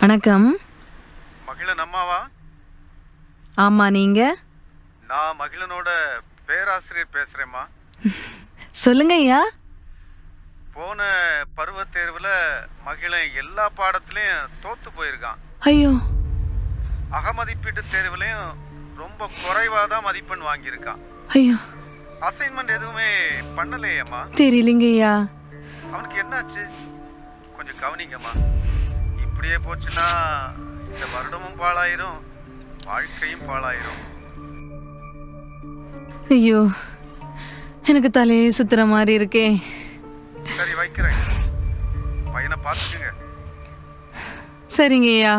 வணக்கம். மகிழன் அம்மாவா ஆமா நீங்க? நான் மகிழனோட பேராசிரியர் பேசுறேம்மா. சொல்லுங்க ஐயா. போன பருவ தேர்வுல மகிழன் எல்லா பாடத்திலையும் தோத்து போயிருக்கான். ஐயோ. அகமதிப்பீட்டு தேர்வுலையும் ரொம்ப குறைவா தான் மதிப்பெண் வாங்கியிருக்கான். ஐயோ. அசைன்மெண்ட் எதுவுமே பண்ணலையேம்மா. தெரியலங்க ஐயா. அவனுக்கு என்னாச்சு? கொஞ்சம் கவனிங்கம்மா. இப்படியே போச்சுன்னா இந்த வருடமும் பாழாயிரும் வாழ்க்கையும் பாழாயிரும். ஐயோ எனக்கு தலையே சுத்துற மாதிரி இருக்கே. சரி வைக்கிறேன். பையனை பார்த்துக்குங்க. சரிங்க ஐயா.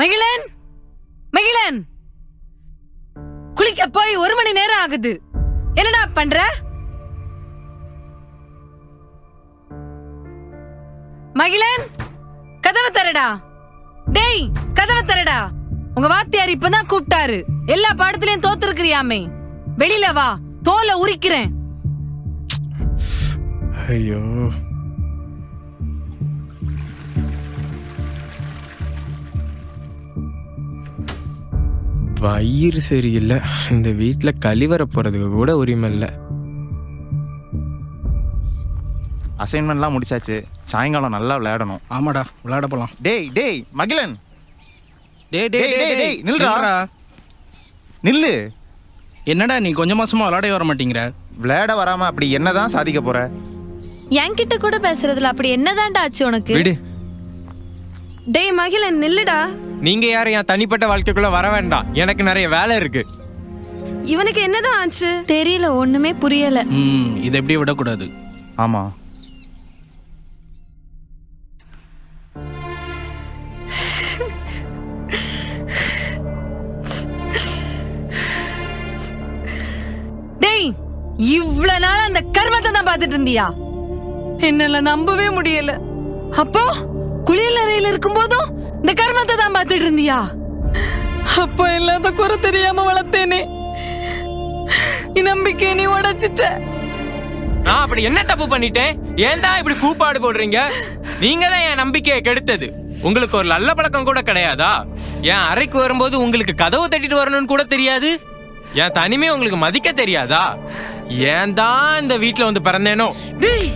மகிழன்! போய் ஒரு மணி நேரம் ஆகுது. என்னடா பண்ற? மகிழன் கதவை தரடா. டேய் கதவை தரடா. உங்க வாத்தியார் இப்பதான் கூப்பிட்டாரு. எல்லா பாடத்திலயும் தோத்துருக்கிறியாமே. வெளியில வா தோலை உரிக்கிறேன். ஐயோ. வயிறு சரியில்லை. இந்த வீட்டில் கழிவற போகிறதுக்கு கூட உரிமை இல்லை. அசைன்மெண்ட்லாம் முடிச்சாச்சு. சாயங்காலம் நல்லா விளையாடணும். ஆமாடா விளையாட போலாம். டேய் டேய் மகிழன். டேய் டேய், டேய், டேய், நில்றா. நில்லு. என்னடா நீ கொஞ்ச மாசமா விளையாட வர மாட்டேங்கிற? விளையாட வராம அப்படி என்னதான் சாதிக்க போற? என்கிட்ட கூட பேசுறதுல அப்படி என்னதான்டா ஆச்சு உனக்கு? டேய் மகிழன் நில்லுடா. நீங்க யாரும் என் தனிப்பட்ட வாழ்க்கைக்குள்ள வர வேண்டாம். எனக்கு நிறைய வேலை இருக்கு. இவனுக்கு என்னதான் ஆச்சு? தெரியல ஒண்ணுமே புரியல. ம் இதை எப்படி விடக்கூடாது. ஆமா. டேய் இவ்வளவு நாள் அந்த கர்மத்தை தான் பார்த்துட்டு இருந்தியா? என்னால நம்பவே முடியல. அப்போ குளியல் அறையில இருக்கும் போதும் இந்த கர்மத்தை தான் பார்த்துட்டு இருந்தியா? அப்போ இல்லாத குறை தெரியாம வளர்த்தேனே. என் நம்பிக்கையை நீ உடைச்சிட்ட. நான் அப்படி என்ன தப்பு பண்ணிட்டேன்? ஏன் தான் இப்படி கூப்பாடு போடுறீங்க? நீங்க தான் என் நம்பிக்கையை கெடுத்தது. உங்களுக்கு ஒரு நல்ல பழக்கம் கூட கிடையாதா? என் அறைக்கு வரும்போது உங்களுக்கு கதவு தட்டிட்டு வரணும்னு கூட தெரியாது? என் தனிமை உங்களுக்கு மதிக்க தெரியாதா? ஏன் தான் இந்த வீட்டில் வந்து பிறந்தேனோ? டேய்.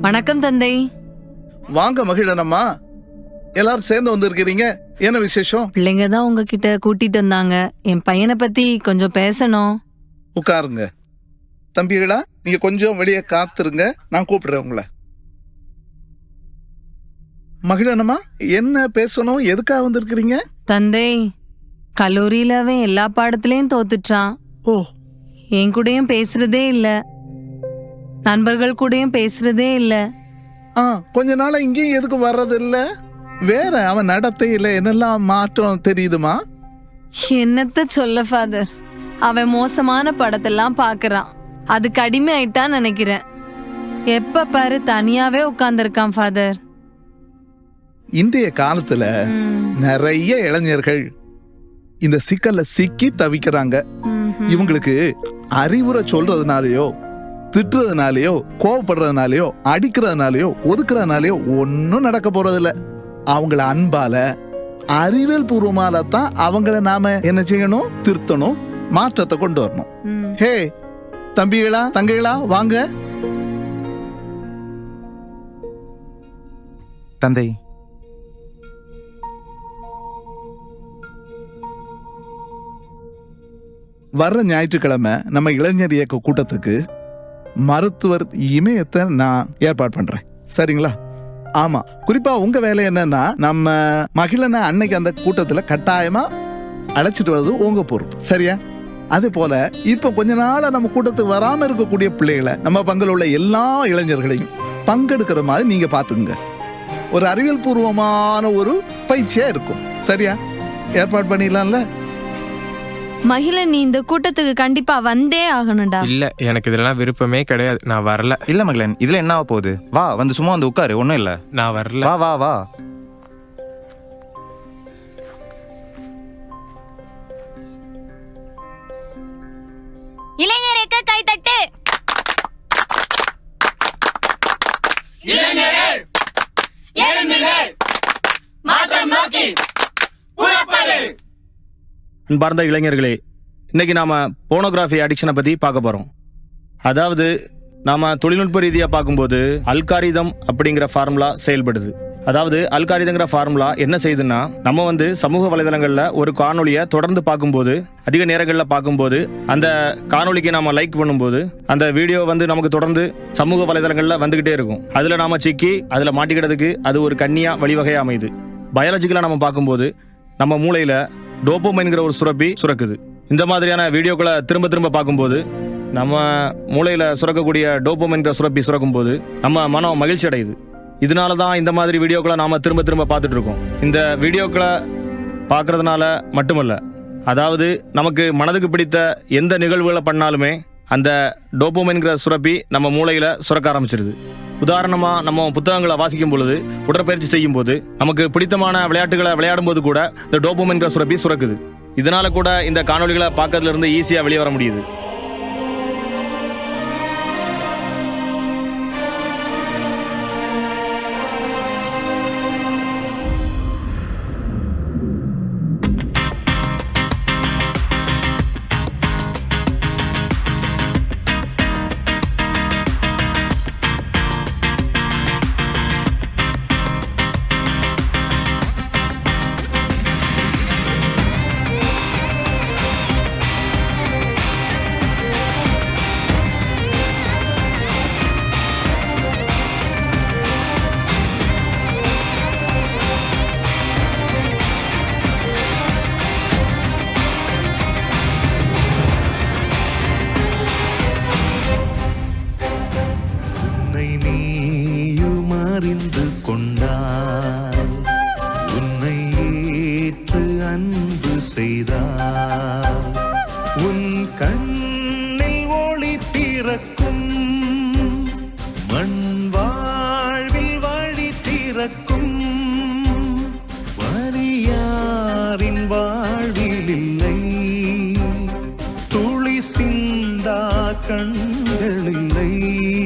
வணக்கம் தந்தை. வாங்க மகிழனம்மா. எல்லாரும் சேர்ந்து வந்திருக்கிறீங்க. என்ன விசேஷம்? பிள்ளைங்க தான் உங்ககிட்ட கூட்டிட்டு வந்தாங்க. என் பையனை பத்தி கொஞ்சம் பேசணும். உட்காருங்க. தம்பிகளா நீங்க கொஞ்சம் வெளியே காத்துருங்க. நான் கூப்பிடுறேன் உங்களை. மகிழனம்மா என்ன பேசணும்? எதுக்காக வந்திருக்கிறீங்க? தந்தை கல்லூரியில அவன் எல்லா பாடத்திலையும் தோத்துட்டான். ஓ. என் கூடயும் பேசுறதே இல்ல. நண்பர்கள் கூடயும் பேசுறதே இல்ல. ஆ கொஞ்ச நாளா இங்கேயும் எதுக்கு வர்றது இல்ல? வேற அவன் நடத்தையில என்னெல்லாம் மாற்றம் தெரியுதுமா? என்னத்த சொல்ல ஃபாதர் அவன் மோசமான படத்தெல்லாம் பாக்குறான். அதுக்கு அடிமை ஆயிட்டான்னு நினைக்கிறேன். எப்ப பாரு தனியாவே உட்கார்ந்திருக்கான் ஃபாதர் இன்றைய காலத்துல நிறைய இளைஞர்கள் இந்த சிக்கல்ல சிக்கி தவிக்கிறாங்க. இவங்களுக்கு அறிவுரை சொல்றதுனாலயோ திட்டுறதுனாலயோ கோவப்படுறதுனாலயோ அடிக்கிறதுனாலயோ ஒதுக்குறதுனாலயோ ஒன்றும் நடக்க போறதில்ல. அவங்கள அன்பால அறிவியல் பூர்வமால தான் அவங்கள நாம என்ன செய்யணும்? திருத்தணும் மாற்றத்தை கொண்டு வரணும். ஹே தம்பிகளா தங்கைகளா வாங்க. தந்தை வர்ற ஞாயிற்றுக்கிழமை நம்ம இளைஞர் இயக்க கூட்டத்துக்கு மருத்துவர் இமயத்தை நான் ஏற்பாடு பண்றேன். சரிங்களா? ஆமா. குறிப்பா உங்க வேலை என்னன்னா நம்ம மகிழனை அன்னைக்கு அந்த கூட்டத்துல கட்டாயமா அழைச்சிட்டு வர்றது உங்க பொறுப்பு. சரியா? அதே போல இப்ப கொஞ்ச நாளா நம்ம கூட்டத்துக்கு வராம இருக்கக்கூடிய பிள்ளைகளை நம்ம பங்கில் உள்ள எல்லா இளைஞர்களையும் பங்கெடுக்கிற மாதிரி நீங்க பாத்துக்குங்க ஒரு அறிவியல் பூர்வமான ஒரு பயிற்சியா இருக்கும். சரியா? ஏற்பாடு பண்ணிடலாம்ல? மகிழன் நீ இந்த கூட்டத்துக்கு கண்டிப்பா வந்தே ஆகணும்டா. இல்ல எனக்கு இதெல்லாம் விருப்பமே கிடையாது. நான் வரல. இல்ல மகிழன் இதுல என்ன ஆக போகுது? வா வந்து சும்மா வந்து உட்காரு ஒண்ணும் இல்ல. நான் வரல. வா வா வா. இளைஞருக்கு கைத்தட்டு அன்பார்ந்த இளைஞர்களே இன்னைக்கு நாம போனோகிராஃபி அடிக்ஷனை பத்தி பார்க்க போறோம். அதாவது நாம தொழில்நுட்ப ரீதியா பார்க்கும்போது அல்காரிதம் அப்படிங்கிற ஃபார்முலா செயல்படுது. அதாவது அல்காரிதங்கிற ஃபார்முலா என்ன செய்யுதுன்னா நம்ம வந்து சமூக வலைதளங்களில் ஒரு காணொலியை தொடர்ந்து பார்க்கும்போது அதிக நேரங்களில் பார்க்கும்போது அந்த காணொலிக்கு நாம லைக் பண்ணும்போது அந்த வீடியோ வந்து நமக்கு தொடர்ந்து சமூக வலைதளங்களில் வந்துகிட்டே இருக்கும். அதில் நாம சிக்கி அதில் மாட்டிக்கிறதுக்கு அது ஒரு கண்ணியாக வழிவகையாக அமையுது. பயாலஜிக்கலாக நம்ம பார்க்கும்போது நம்ம மூளையில டோப்போமைன்கிற ஒரு சுரப்பி சுரக்குது. இந்த மாதிரியான வீடியோக்களை திரும்ப திரும்ப பார்க்கும்போது நம்ம மூளையில் சுரக்கக்கூடிய டோப்போமைன்கிற சுரப்பி சுரக்கும் போது நம்ம மனம் மகிழ்ச்சி அடையுது. இதனால தான் இந்த மாதிரி வீடியோக்களை நாம் திரும்ப திரும்ப பார்த்துட்டு இருக்கோம். இந்த வீடியோக்களை பார்க்கறதுனால மட்டுமல்ல அதாவது நமக்கு மனதுக்கு பிடித்த எந்த நிகழ்வுகளை பண்ணாலுமே அந்த டோப்போமைன்கிற சுரப்பி நம்ம மூளையில் சுரக்க ஆரம்பிச்சிருது. உதாரணமாக நம்ம புத்தகங்களை வாசிக்கும் பொழுது உடற்பயிற்சி செய்யும் போது நமக்கு பிடித்தமான விளையாட்டுகளை விளையாடும் போது கூட இந்த டோபோமென்ற சுரப்பி சுரக்குது. இதனால கூட இந்த காணொளிகளை பார்க்கறதுல இருந்து ஈஸியாக வெளியே வர முடியுது. உன் கண்ணில் ஒளி பிறக்கும். மண் வாழ்வில் வழி திறக்கும். வரியாரின் வாழ்வில் இல்லை. துளி சிந்தா கண்களில்லை அழுதா